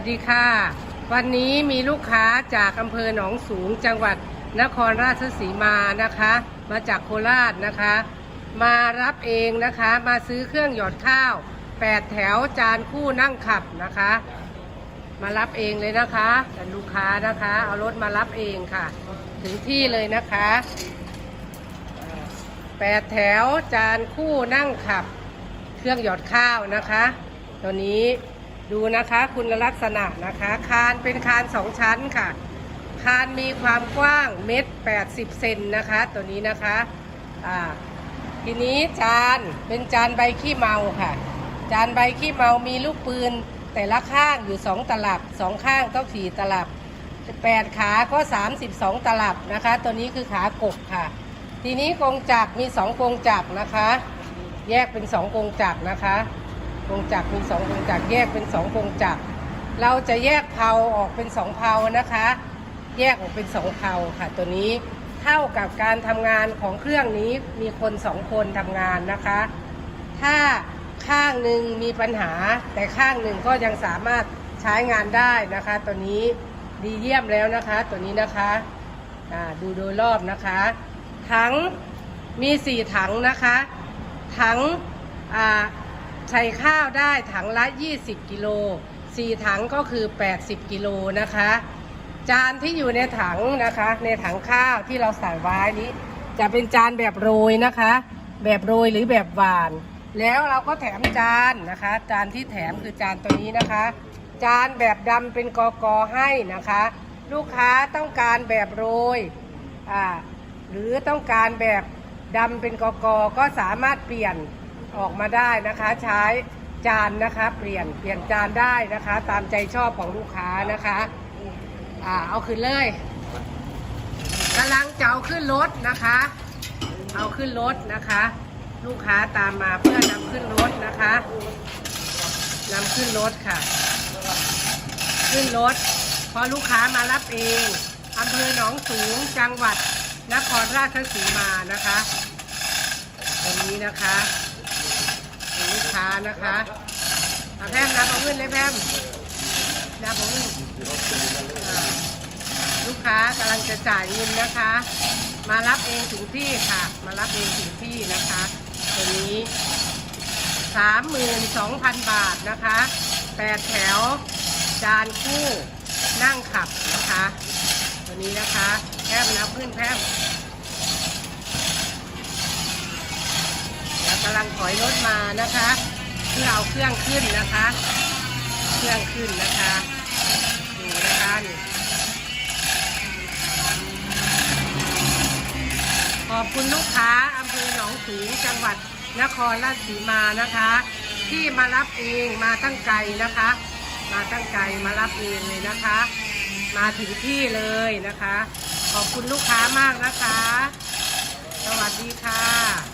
สวัสดีค่ะ วันนี้มีลูกค้าจากอำเภอหนองสูงจังหวัดนครราชสีมานะคะ มาจากโคราชนะคะ มารับเองนะคะมาซื้อเครื่องหยอดข้าว 8 แถวจานคู่นั่งขับนะคะ มารับเองเลยนะคะเป็นลูกค้านะคะ เอารถมารับเองค่ะ ถึงที่เลยนะคะแปดแถวจานคู่นั่งขับ เครื่องหยอดข้าวนะคะ ตัวนี้ ดูนะคะคุณลักษณะนะคะ คานเป็นคานสองชั้นค่ะ คานมีความกว้างเมตรแปดสิบเซนนะคะ ตัวนี้นะคะอ่าทีนี้จานเป็นจานใบขี้เมาค่ะ จานใบขี้เมามีลูกปืนแต่ละข้างอยู่สองตลับสองข้างต้องสี่ตลับแปดขาก็สามสิบสองตลับนะคะ ตัวนี้คือขากบค่ะ ทีนี้กรงจักมีสองกรงจักนะคะ แยกเป็นสองกรงจักนะคะ กรงจักรมีสองกรงจักรแยกเป็นสองกรงจักรเราจะแยกเพาออกเป็นสองเพานะคะ แยกออกเป็นสองเพาค่ะ ตัวนี้เท่ากับการทำงานของเครื่องนี้มีคนสองคนทำงานนะคะ ถ้าข้างหนึ่งมีปัญหา แต่ข้างหนึ่งก็ยังสามารถใช้งานได้นะคะ ตัวนี้ดีเยี่ยมแล้วนะคะ ตัวนี้นะคะดูโดยรอบนะคะ ถังมีสี่ถังนะคะ ถังอ่า ใส่ข้าวได้ถังละ 20 กิโลสี่ถังก็คือ 80 กิโลนะคะ จานที่อยู่ในถังนะคะ ในถังข้าวที่เราใส่ไว้นี้ จะเป็นจานแบบโรยนะคะ แบบโรยหรือแบบหวาน แล้วเราก็แถมจานนะคะ จานที่แถมคือจานตัวนี้นะคะ จานแบบดำเป็นกอกอให้นะคะ ลูกค้าต้องการแบบโรยอ่าหรือต้องการแบบดำเป็นกอกอก็สามารถเปลี่ยน ออกมาได้นะคะ ใช้จานนะคะเปลี่ยนเปลี่ยนจานได้นะคะ ตามใจชอบของลูกค้านะคะอ่าเอาขึ้นเลยกำลังจะเอาขึ้นรถนะคะ เอาขึ้นรถนะคะ ลูกค้าตามมาเพื่อนำขึ้นรถนะคะนำขึ้นรถค่ะ ขึ้นรถเพราะลูกค้ามารับเองอำเภอหนองสูงจังหวัดนครราชสีมานะคะตรงนี้นะคะ ลูกค้านะคะอาแพมนับเอาเงินเลยแพมนับเอาเงินลูกค้ากำลังจะจ่ายเงินนะคะ มารับเองถึงที่ค่ะ มารับเองถึงที่นะคะตัวนี้32,000บาทนะคะแปดแถว จานคู่นั่งขับนะคะ ตัวนี้นะคะแพมนับขึ้นแพม จังถอยรถมานะคะ เพื่อเอาเครื่องขึ้นนะคะ เครื่องขึ้นนะคะดูนะคะนี่ขอบคุณลูกค้าอำเภอหนองสูงจังหวัดนครราชสีมานะคะ ที่มารับเองมาตั้งไกลนะคะ มาตั้งไกลมารับเองเลยนะคะ มาถึงที่เลยนะคะ ขอบคุณลูกค้ามากนะคะ สวัสดีค่ะ